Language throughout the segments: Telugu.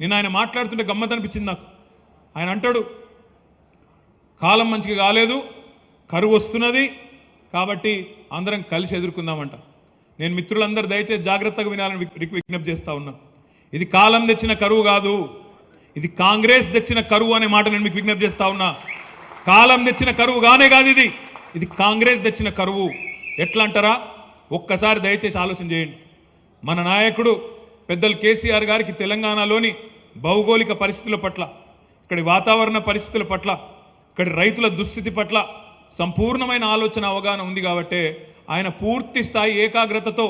నేను ఆయన మాట్లాడుతుంటే గమ్మత్ అనిపించింది నాకు. ఆయన అంటాడు కాలం మంచిగా కాలేదు కరువు వస్తున్నది కాబట్టి అందరం కలిసి ఎదుర్కొందామంట. నేను మిత్రులందరూ దయచేసి జాగ్రత్తగా వినాలని విజ్ఞప్తి చేస్తా ఉన్నా. ఇది కాలం తెచ్చిన కరువు కాదు ఇది కాంగ్రెస్ తెచ్చిన కరువు అనే మాట నేను మీకు విజ్ఞప్తి చేస్తా ఉన్నా. కాలం తెచ్చిన కరువు కానే కాదు ఇది. ఇది కాంగ్రెస్ తెచ్చిన కరువు. ఎట్లా అంటారా? ఒక్కసారి దయచేసి ఆలోచన చేయండి. మన నాయకుడు పెద్దలు కేసీఆర్ గారికి తెలంగాణలోని భౌగోళిక పరిస్థితుల పట్ల ఇక్కడి వాతావరణ పరిస్థితుల పట్ల ఇక్కడి రైతుల దుస్థితి పట్ల సంపూర్ణమైన ఆలోచన అవగాహన ఉంది కాబట్టే ఆయన పూర్తి స్థాయి ఏకాగ్రతతో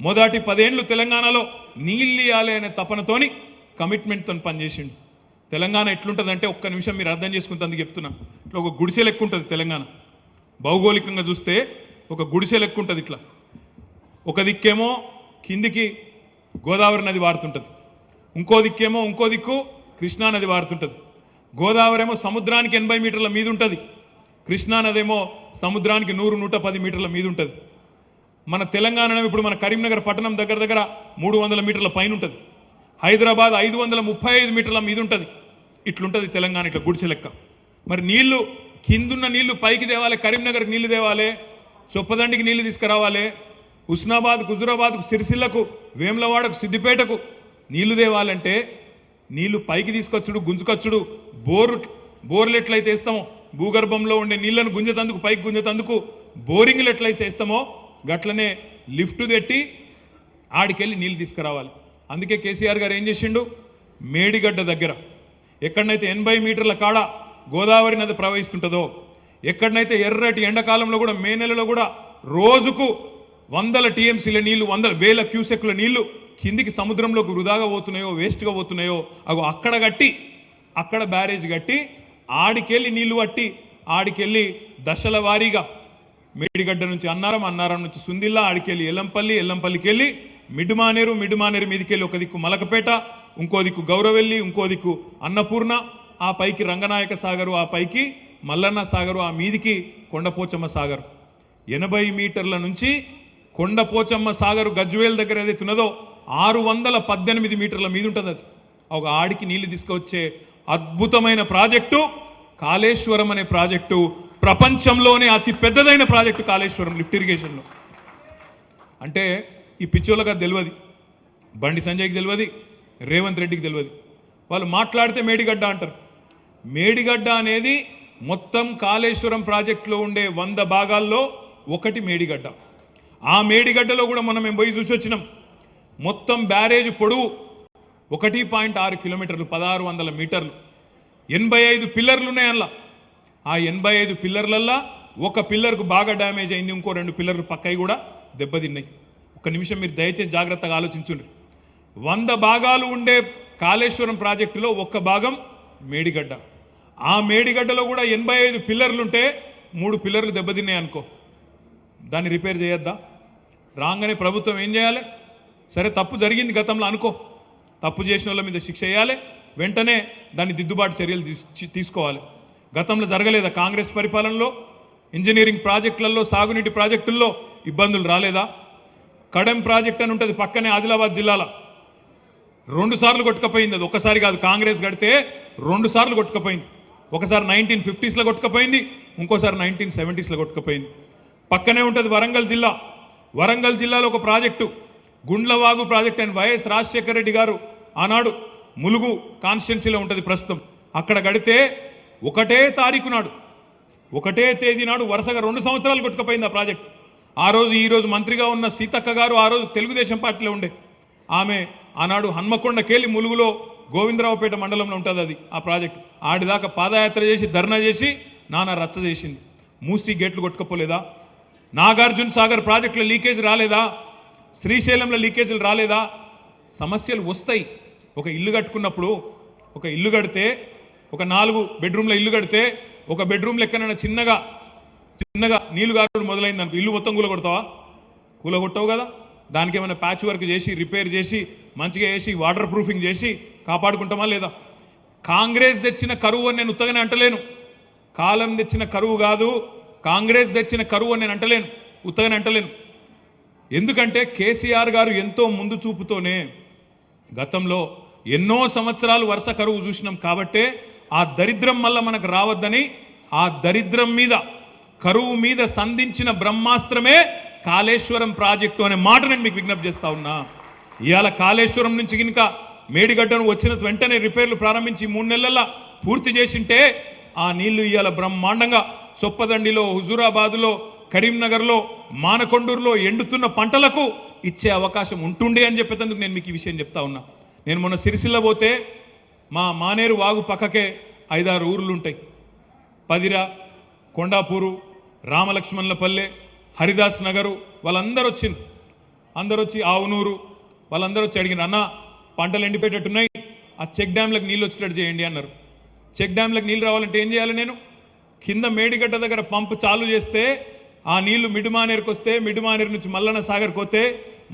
మొదటి పదేండ్లు తెలంగాణలో నీళ్ళియాలి అనే తపనతోని కమిట్మెంట్తో పనిచేసిండు. తెలంగాణ ఎట్లుంటుందంటే ఒక్క నిమిషం మీరు అర్థం చేసుకుంటుంది చెప్తున్నా. ఇట్లా ఒక గుడిసె లెక్క ఉంటుంది తెలంగాణ. భౌగోళికంగా చూస్తే ఒక గుడిసె లెక్క ఉంటుంది ఇట్లా. ఒక దిక్కేమో కిందికి గోదావరి నది వాడుతుంటుంది ఇంకో దిక్కేమో ఇంకో దిక్కు కృష్ణా నది గోదావరి ఏమో సముద్రానికి ఎనభై మీటర్ల మీద ఉంటుంది కృష్ణానది ఏమో సముద్రానికి నూరు నూట పది మీటర్ల మీద ఉంటుంది మన తెలంగాణ ఇప్పుడు మన కరీంనగర్ పట్టణం దగ్గర దగ్గర మూడు వందల మీటర్ల పైన ఉంటుంది హైదరాబాద్ ఐదు వందల ముప్పై ఐదు మీటర్ల మీద ఉంటుంది ఇట్లుంటుంది తెలంగాణ ఇట్లా గుడిసె లెక్క. మరి నీళ్ళు కిందున్న నీళ్ళు పైకి తేవాలి కరీంనగర్కి నీళ్ళు తేవాలి చొప్పదండికి నీళ్ళు తీసుకురావాలి హుస్నాబాద్ హుజురాబాద్కు సిరిసిల్లకు వేములవాడకు సిద్దిపేటకు నీళ్ళు తేవాలంటే నీళ్ళు పైకి తీసుకొచ్చుడు గుంజుకొచ్చుడు బోరు బోర్లు ఎట్లయితే వేస్తామో భూగర్భంలో ఉండే నీళ్ళను గుంజతందుకు పైకి గుంజతందుకు బోరింగ్లు ఎట్లయితే వేస్తామో గట్లనే లిఫ్ట్ పెట్టి ఆడికెళ్ళి నీళ్ళు తీసుకురావాలి. అందుకే కేసీఆర్ గారు ఏం చేసిండు? మేడిగడ్డ దగ్గర ఎక్కడనైతే ఎనభై మీటర్ల కాడ గోదావరి నది ప్రవహిస్తుంటుందో ఎక్కడనైతే ఎర్రటి ఎండాకాలంలో కూడా మే నెలలో కూడా రోజుకు వందల టీఎంసీల నీళ్ళు వందల వేల క్యూసెక్ల నీళ్ళు కిందికి సముద్రంలోకి వృధాగా పోతున్నాయో వేస్ట్గా పోతున్నాయో అవి అక్కడ కట్టి అక్కడ బ్యారేజ్ కట్టి ఆడికెళ్ళి నీళ్ళు పట్టి ఆడికెళ్ళి దశల వారీగా మేడిగడ్డ నుంచి అన్నారం అన్నారం నుంచి సుందిల్లా ఆడికెళ్ళి ఎల్లంపల్లి ఎల్లంపల్లికి వెళ్ళి మిడుమానేరు మిడుమానేరు మీదకెళ్ళి ఒక దిక్కు మలకపేట ఇంకో దిక్కు గౌరవెల్లి ఇంకో దిక్కు అన్నపూర్ణ ఆ పైకి రంగనాయక సాగరు ఆ పైకి మల్లన్న సాగరు ఆ మీదికి కొండపోచమ్మ సాగరు. ఎనభై మీటర్ల నుంచి కొండ పోచమ్మ సాగరు గజ్వేల్ దగ్గర ఏదైతే ఉన్నదో ఆరు వందల పద్దెనిమిది మీటర్ల మీద ఉంటుంది అది. ఒక ఆడికి నీళ్ళు తీసుకొచ్చే అద్భుతమైన ప్రాజెక్టు కాళేశ్వరం అనే ప్రాజెక్టు ప్రపంచంలోనే అతి పెద్దదైన ప్రాజెక్టు కాళేశ్వరం లిఫ్ట్ ఇరిగేషన్లో. అంటే ఈ పిచ్చోళ్ళకి తెలియదు బండి సంజయ్కి తెలియదు రేవంత్ రెడ్డికి తెలియదు వాళ్ళు మాట్లాడితే మేడిగడ్డ అంటారు. మేడిగడ్డ అనేది మొత్తం కాళేశ్వరం ప్రాజెక్టులో ఉండే వంద భాగాల్లో ఒకటి మేడిగడ్డ. ఆ మేడిగడ్డలో కూడా మనం మేము పోయి చూసి వచ్చినాం. మొత్తం బ్యారేజ్ పొడవు ఒకటి పాయింట్ ఆరు కిలోమీటర్లు పదహారు వందల మీటర్లు. ఎనభై ఐదు పిల్లర్లు ఉన్నాయి అందులో. ఆ ఎనభై ఐదు పిల్లర్లల్లా ఒక పిల్లర్కు బాగా డ్యామేజ్ అయింది ఇంకో రెండు పిల్లర్లు పక్కవి కూడా దెబ్బతిన్నాయి. ఒక నిమిషం మీరు దయచేసి జాగ్రత్తగా ఆలోచించండి వంద భాగాలు ఉండే కాళేశ్వరం ప్రాజెక్టులో ఒక్క భాగం మేడిగడ్డ. ఆ మేడిగడ్డలో కూడా ఎనభై ఐదు పిల్లర్లుంటే మూడు పిల్లర్లు దెబ్బతిన్నాయి అనుకో. దాన్ని రిపేర్ చేయొద్దా? రాగానే ప్రభుత్వం ఏం చేయాలి? సరే తప్పు జరిగింది గతంలో అనుకో. తప్పు చేసిన వాళ్ళ మీద శిక్ష వేయాలి. వెంటనే దాన్ని దిద్దుబాటు చర్యలు తీసుకోవాలి. గతంలో జరగలేదా కాంగ్రెస్ పరిపాలనలో? ఇంజనీరింగ్ ప్రాజెక్టులలో సాగునీటి ప్రాజెక్టుల్లో ఇబ్బందులు రాలేదా? కడెం ప్రాజెక్ట్ అని ఉంటుంది పక్కనే ఆదిలాబాద్ జిల్లాలో. రెండు సార్లు కొట్టుకపోయింది అది. ఒక్కసారి కాదు కాంగ్రెస్ గడితే రెండు సార్లు కొట్టుకపోయింది. ఒకసారి నైన్టీన్ ఫిఫ్టీస్లో కొట్టుకపోయింది ఇంకోసారి నైన్టీన్ సెవెంటీస్లో కొట్టుకపోయింది. పక్కనే ఉంటుంది వరంగల్ జిల్లా. వరంగల్ జిల్లాలో ఒక ప్రాజెక్టు గుండ్లవాగు ప్రాజెక్ట్ అని వైఎస్ రాజశేఖర రెడ్డి గారు ఆనాడు ములుగు కాన్స్టిట్యున్సీలో ఉంటుంది ప్రస్తుతం. అక్కడ గడితే ఒకటే తారీఖు నాడు ఒకటే తేదీ నాడు వరుసగా రెండు సంవత్సరాలు కొట్టుకుపోయింది ఆ ప్రాజెక్ట్. ఆ రోజు ఈరోజు మంత్రిగా ఉన్న సీతక్క గారు ఆ రోజు తెలుగుదేశం పార్టీలో ఉండే. ఆమె ఆనాడు హన్మకొండకెళ్ళి ములుగులో గోవిందరావుపేట మండలంలో ఉంటుంది అది ఆ ప్రాజెక్ట్. ఆడిదాకా పాదయాత్ర చేసి ధర్నా చేసి నానా రచ్చ చేసింది. మూసీ గేట్లు కొట్టుకపోలేదా? నాగార్జున సాగర్ ప్రాజెక్టులో లీకేజ్ రాలేదా? శ్రీశైలంలో లీకేజీలు రాలేదా? సమస్యలు వస్తాయి. ఒక ఇల్లు కట్టుకున్నప్పుడు ఒక ఇల్లు కడితే ఒక నాలుగు బెడ్రూమ్ల ఇల్లు కడితే ఒక బెడ్రూమ్ లెక్కన చిన్నగా చిన్నగా నీళ్ళు గారు మొదలైంది అనుకో ఇల్లు మొత్తం కూలగొడతావా? కూలగొట్టవు కదా. దానికి ఏమైనా ప్యాచ్ వర్క్ చేసి రిపేర్ చేసి మంచిగా చేసి వాటర్ ప్రూఫింగ్ చేసి కాపాడుకుంటామా లేదా? కాంగ్రెస్ తెచ్చిన కరువు అని నేను ఉత్తగానే అంటలేను. కాలం తెచ్చిన కరువు కాదు. కాంగ్రెస్ తెచ్చిన కరువు నేను అంటలేను ఉత్తగానే అంటలేను. ఎందుకంటే కేసీఆర్ గారు ఎంతో ముందు చూపుతోనే గతంలో ఎన్నో సంవత్సరాలు వరుస కరువు చూసినాం కాబట్టే ఆ దరిద్రం వల్ల మనకు రావద్దని ఆ దరిద్రం మీద కరువు మీద సంధించిన బ్రహ్మాస్త్రమే కాళేశ్వరం ప్రాజెక్టు అనే మాట నేను మీకు విజ్ఞప్తి చేస్తా ఉన్నా. ఇవాళ కాళేశ్వరం నుంచి కనుక మేడిగడ్డను వచ్చిన వెంటనే రిపేర్లు ప్రారంభించి మూడు నెలల్లో పూర్తి చేసింటే ఆ నీళ్ళు ఇవాళ బ్రహ్మాండంగా సొప్పదండిలో హుజూరాబాదులో కరీంనగర్లో మానకొండూరులో ఎండుతున్న పంటలకు ఇచ్చే అవకాశం ఉంటుండే అని చెప్పేందుకు నేను మీకు ఈ విషయం చెప్తా ఉన్నా. నేను మొన్న సిరిసిల్ల పోతే మా మానేరు వాగు పక్కకే ఐదారు ఊర్లు ఉంటాయి పదిరా కొండాపూరు రామలక్ష్మణులపల్లె హరిదాస్ నగరు వాళ్ళందరూ వచ్చింది అందరూ వచ్చి ఆవునూరు వాళ్ళందరూ వచ్చి అడిగిన అన్న పంటలు ఎండిపోయేటట్టున్నాయి. ఆ చెక్ డ్యామ్లకు నీళ్ళు వచ్చేటట్టు చేయండి అన్నారు. చెక్ డ్యామ్లకు నీళ్ళు రావాలంటే ఏం చేయాలి నేను? కింద మేడిగడ్డ దగ్గర పంపు చాలు చేస్తే ఆ నీళ్ళు మిడిమానేరుకు వస్తే మిడిమానేరు నుంచి మల్లన్న సాగర్కి వస్తే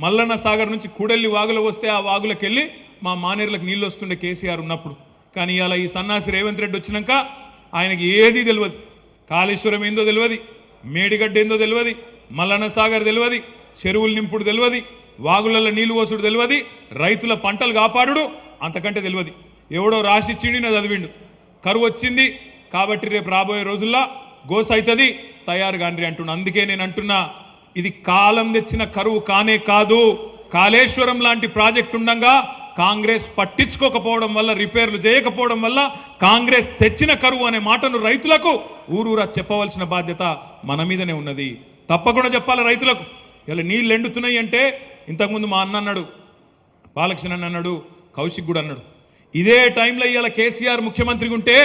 మల్లన్న సాగర్ నుంచి కూడెల్లి వాగులో వస్తే ఆ వాగులకు వెళ్ళి మా మానేరులకు నీళ్ళు వస్తుండే కేసీఆర్ ఉన్నప్పుడు. కానీ ఇలా ఈ సన్నాసి రేవంత్ రెడ్డి వచ్చినాక ఆయనకి ఏది తెలియదు కాళేశ్వరం ఏందో తెలియదు మేడిగడ్డ ఏందో తెలియదు మల్లన్న సాగర్ తెలియదు చెరువులు నింపుడు తెలియదు వాగులలో నీళ్ళు పోసుడు తెలియదు రైతుల పంటలు కాపాడుడు అంతకంటే తెలియదు ఎవడో రాసిచ్చిండి నా చదివిండు. కరువు వచ్చింది కాబట్టి రేపు రాబోయే రోజుల్లో గోస అవుతుంది తయారు కాండ్రి అంటున్నా. అందుకే నేను అంటున్నా ఇది కాలం తెచ్చిన కరువు కానే కాదు. కాళేశ్వరం లాంటి ప్రాజెక్ట్ ఉండగా కాంగ్రెస్ పట్టించుకోకపోవడం వల్ల రిపేర్లు చేయకపోవడం వల్ల కాంగ్రెస్ తెచ్చిన కరువు అనే మాటను రైతులకు ఊరూరా చెప్పవలసిన బాధ్యత మన మీదనే ఉన్నది. తప్పకుండా చెప్పాలి రైతులకు. ఇలా నీళ్ళు ఎండుతున్నాయి అంటే ఇంతకుముందు మా అన్న అన్నాడు బాలకృష్ణ అన్నాడు కౌశిక్ కూడా అన్నాడు. ఇదే టైంలో ఇవాళ కేసీఆర్ ముఖ్యమంత్రిగా ఉంటే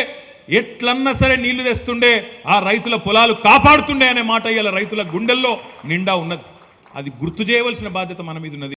ఎట్లన్నా సరే నీళ్ళు తెస్తుండే ఆ రైతుల పొలాలు కాపాడుతుండే అనే మాట ఇవాళ రైతుల గుండెల్లో నిండా ఉన్నది. అది గుర్తు చేయవలసిన బాధ్యత మన మీద ఉన్నది.